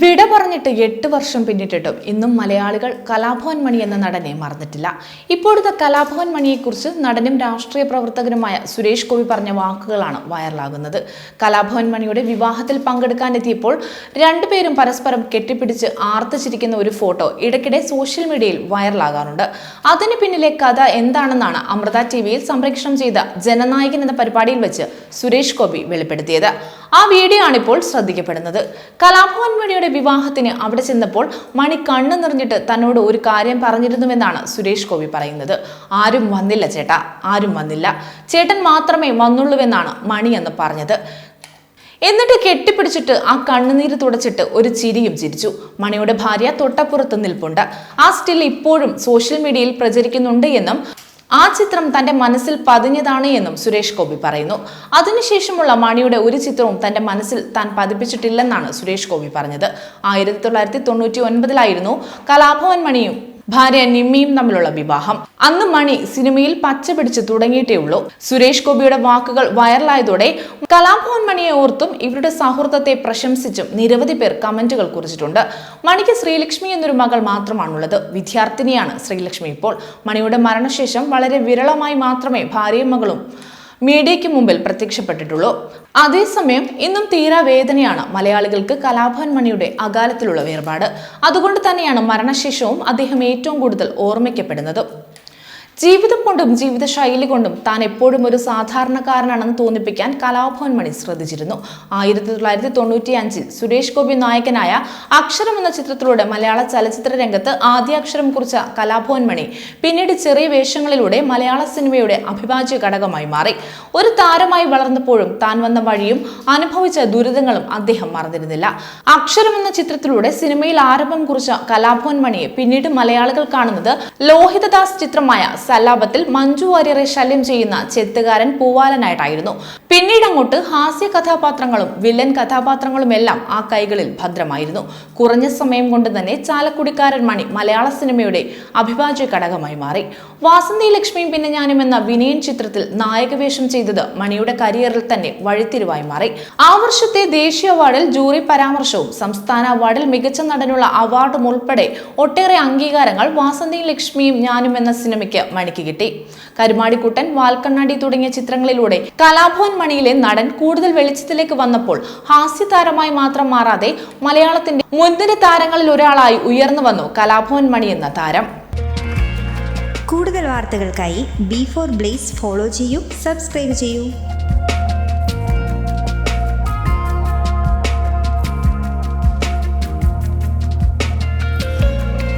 വിട പറഞ്ഞിട്ട് എട്ട് വർഷം പിന്നിട്ടിട്ടും ഇന്നും മലയാളികൾ കലാഭവൻ മണി എന്ന നടനെ മറന്നിട്ടില്ല. ഇപ്പോഴത്തെ കലാഭവൻ മണിയെക്കുറിച്ച് നടനും രാഷ്ട്രീയ പ്രവർത്തകനുമായ സുരേഷ് ഗോപി പറഞ്ഞ വാക്കുകളാണ് വൈറലാകുന്നത്. കലാഭവൻ മണിയുടെ വിവാഹത്തിൽ പങ്കെടുക്കാനെത്തിയപ്പോൾ രണ്ടുപേരും പരസ്പരം കെട്ടിപ്പിടിച്ച് ആർത്തിച്ചിരിക്കുന്ന ഒരു ഫോട്ടോ ഇടയ്ക്കിടെ സോഷ്യൽ മീഡിയയിൽ വൈറലാകാറുണ്ട്. അതിന് പിന്നിലെ കഥ എന്താണെന്നാണ് അമൃത ടി വിയിൽ സംപ്രേഷണം ചെയ്ത ജനനായകൻ എന്ന പരിപാടിയിൽ വെച്ച് സുരേഷ് ഗോപി വെളിപ്പെടുത്തിയത്. ആ വീഡിയോ ആണ് ഇപ്പോൾ ശ്രദ്ധിക്കപ്പെടുന്നത്. കലാഭവൻ മണിയുടെ വിവാഹത്തിന് അവിടെ ചെന്നപ്പോൾ മണി കണ്ണു നിറഞ്ഞിട്ട് തന്നോട് ഒരു കാര്യം പറഞ്ഞിരുന്നുവെന്നാണ് സുരേഷ് ഗോപി പറയുന്നത്. ആരും വന്നില്ല ചേട്ടാ ആരും വന്നില്ല. ചേട്ടൻ മാത്രമേ വന്നുള്ളൂവെന്നാണ് മണി എന്ന് പറഞ്ഞത്. എന്നിട്ട് കെട്ടിപ്പിടിച്ചിട്ട് ആ കണ്ണുനീര് തുടച്ചിട്ട് ഒരു ചിരിയും ചിരിച്ചു. മണിയുടെ ഭാര്യ തൊട്ടപ്പുറത്ത് നിൽപ്പുണ്ട്. ആ സ്റ്റിൽ ഇപ്പോഴും സോഷ്യൽ മീഡിയയിൽ പ്രചരിക്കുന്നുണ്ട് എന്നും ആ ചിത്രം തന്റെ മനസ്സിൽ പതിഞ്ഞതാണ് എന്നും സുരേഷ് ഗോപി പറയുന്നു. അതിനുശേഷമുള്ള മണിയുടെ ഒരു ചിത്രവും തന്റെ മനസ്സിൽ താൻ പതിപ്പിച്ചിട്ടില്ലെന്നാണ് സുരേഷ് ഗോപി പറഞ്ഞത്. ആയിരത്തി തൊള്ളായിരത്തി തൊണ്ണൂറ്റി ഒൻപതിലായിരുന്നു കലാഭവൻ മണിയും ഭാര്യ നിമ്മിയും തമ്മിലുള്ള വിവാഹം. അന്ന് മണി സിനിമയിൽ പച്ച പിടിച്ച് തുടങ്ങിയിട്ടേ ഉള്ളൂ. സുരേഷ് ഗോപിയുടെ വാക്കുകൾ വൈറലായതോടെ കലാഭവൻ മണിയെ ഓർത്തും ഇവരുടെ സൗഹൃദത്തെ പ്രശംസിച്ചും നിരവധി പേർ കമന്റുകൾ കുറിച്ചിട്ടുണ്ട്. മണിക്ക് ശ്രീലക്ഷ്മി എന്നൊരു മകൾ മാത്രമാണുള്ളത്. വിദ്യാർത്ഥിനിയാണ് ശ്രീലക്ഷ്മി ഇപ്പോൾ. മണിയുടെ മരണശേഷം വളരെ വിരളമായി മാത്രമേ ഭാര്യയും മകളും മീഡിയയ്ക്ക് മുമ്പിൽ പ്രത്യക്ഷപ്പെട്ടിട്ടുള്ളൂ. അതേസമയം ഇന്നും തീരാ വേദനയാണ് മലയാളികൾക്ക് കലാഭവൻ മണിയുടെ അകാലത്തിലുള്ള വേർപാട്. അതുകൊണ്ട് തന്നെയാണ് മരണശേഷവും അദ്ദേഹം ഏറ്റവും കൂടുതൽ ഓർമ്മിക്കപ്പെടുന്നത് ജീവിതം കൊണ്ടും ജീവിതശൈലി കൊണ്ടും താൻ എപ്പോഴും ഒരു സാധാരണക്കാരനാണെന്ന് തോന്നിപ്പിക്കാൻ കലാഭവൻ മണി ശ്രദ്ധിച്ചിരുന്നു. ആയിരത്തി തൊള്ളായിരത്തി തൊണ്ണൂറ്റി അഞ്ചിൽ സുരേഷ് ഗോപി നായകനായ അക്ഷരം എന്ന ചിത്രത്തിലൂടെ മലയാള ചലച്ചിത്ര രംഗത്ത് ആദ്യാക്ഷരം കുറിച്ച കലാഭവൻ മണി പിന്നീട് ചെറിയ വേഷങ്ങളിലൂടെ മലയാള സിനിമയുടെ അഭിഭാജ്യ ഘടകമായി മാറി. ഒരു താരമായി വളർന്നപ്പോഴും താൻ വന്ന വഴിയും അനുഭവിച്ച ദുരിതങ്ങളും അദ്ദേഹം മറന്നിരുന്നില്ല. അക്ഷരം എന്ന ചിത്രത്തിലൂടെ സിനിമയിൽ ആരംഭം കുറിച്ച കലാഭവൻ മണിയെ പിന്നീട് മലയാളികൾ കാണുന്നത് ലോഹിതദാസ് ചിത്രമായ സല്ലാപത്തിൽ മഞ്ജു വാര്യറെ ശല്യം ചെയ്യുന്ന ചെത്തുകാരൻ പൂവാലനായിട്ടായിരുന്നു. പിന്നീട് അങ്ങോട്ട് ഹാസ്യ കഥാപാത്രങ്ങളും വില്ലൻ കഥാപാത്രങ്ങളും എല്ലാം ആ കൈകളിൽ ഭദ്രമായിരുന്നു. കുറഞ്ഞ സമയം കൊണ്ട് തന്നെ ചാലക്കുടിക്കാരൻ മണി മലയാള സിനിമയുടെ അഭിവാജ്യ ഘടകമായി മാറി. വാസന്തി ലക്ഷ്മിയും പിന്നെ ഞാനും എന്ന വിനയൻ ചിത്രത്തിൽ നായകവേഷം ചെയ്തത് മണിയുടെ കരിയറിൽ തന്നെ വഴിത്തിരിവായി മാറി. ആ വർഷത്തെ ദേശീയ അവാർഡിൽ ജൂറി പരാമർശവും സംസ്ഥാന അവാർഡിൽ മികച്ച നടനുള്ള അവാർഡും ഉൾപ്പെടെ ഒട്ടേറെ അംഗീകാരങ്ങൾ വാസന്തി ലക്ഷ്മിയും ഞാനും എന്ന സിനിമയ്ക്ക് മണിക്ക് കിട്ടി. കരുമാടിക്കുട്ടൻ വാൽക്കണ്ണാടി തുടങ്ങിയ ചിത്രങ്ങളിലൂടെ കലാഭവൻ മണിയിലെ നടൻ കൂടുതൽ വെളിച്ചത്തിലേക്ക് വന്നപ്പോൾ ഹാസ്യ താരമായി മാത്രം മാറാതെ മലയാളത്തിന്റെ മുൻനിര താരങ്ങളിൽ ഒരാളായി ഉയർന്നു വന്നു കലാഭവൻ മണി എന്ന താരം. കൂടുതൽ വാർത്തകൾക്കായി ബി ഫോർ ബ്ലേസ് ഫോളോ ചെയ്യൂ സബ്സ്ക്രൈബ് ചെയ്യൂ.